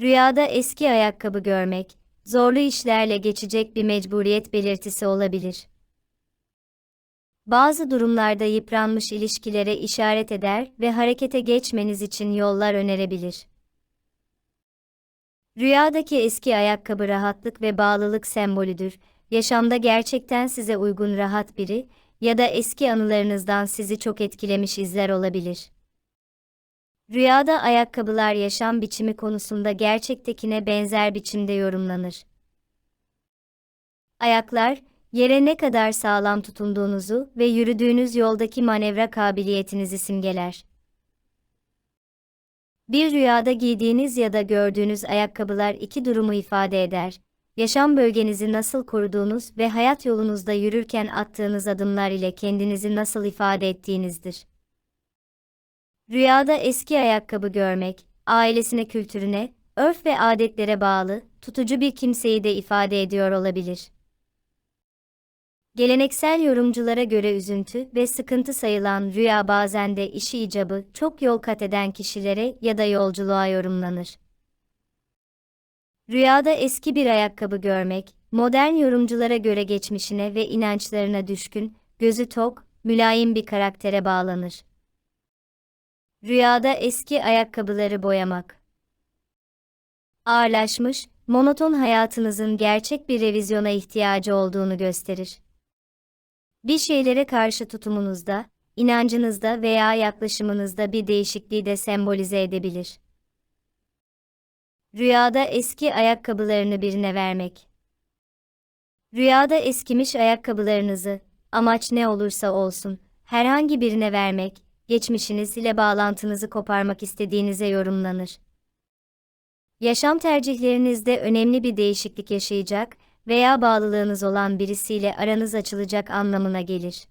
Rüyada eski ayakkabı görmek, zorlu işlerle geçecek bir mecburiyet belirtisi olabilir. Bazı durumlarda yıpranmış ilişkilere işaret eder ve harekete geçmeniz için yollar önerebilir. Rüyadaki eski ayakkabı rahatlık ve bağlılık sembolüdür. Yaşamda gerçekten size uygun rahat biri ya da eski anılarınızdan sizi çok etkilemiş izler olabilir. Rüyada ayakkabılar yaşam biçimi konusunda gerçektekine benzer biçimde yorumlanır. Ayaklar, yere ne kadar sağlam tutunduğunuzu ve yürüdüğünüz yoldaki manevra kabiliyetinizi simgeler. Bir rüyada giydiğiniz ya da gördüğünüz ayakkabılar iki durumu ifade eder. Yaşam bölgenizi nasıl koruduğunuz ve hayat yolunuzda yürürken attığınız adımlar ile kendinizi nasıl ifade ettiğinizdir. Rüyada eski ayakkabı görmek, ailesine kültürüne, örf ve adetlere bağlı, tutucu bir kimseyi de ifade ediyor olabilir. Geleneksel yorumculara göre üzüntü ve sıkıntı sayılan rüya bazen de işi icabı çok yol kat eden kişilere ya da yolculuğa yorumlanır. Rüyada eski bir ayakkabı görmek, modern yorumculara göre geçmişine ve inançlarına düşkün, gözü tok, mülayim bir karaktere bağlanır. Rüyada eski ayakkabıları boyamak. Ağırlaşmış, monoton hayatınızın gerçek bir revizyona ihtiyacı olduğunu gösterir. Bir şeylere karşı tutumunuzda, inancınızda veya yaklaşımınızda bir değişikliği de sembolize edebilir. Rüyada eski ayakkabılarını birine vermek. Rüyada eskimiş ayakkabılarınızı, amaç ne olursa olsun, herhangi birine vermek, geçmişiniz ile bağlantınızı koparmak istediğinize yorumlanır. Yaşam tercihlerinizde önemli bir değişiklik yaşayacak veya bağlılığınız olan birisiyle aranız açılacak anlamına gelir.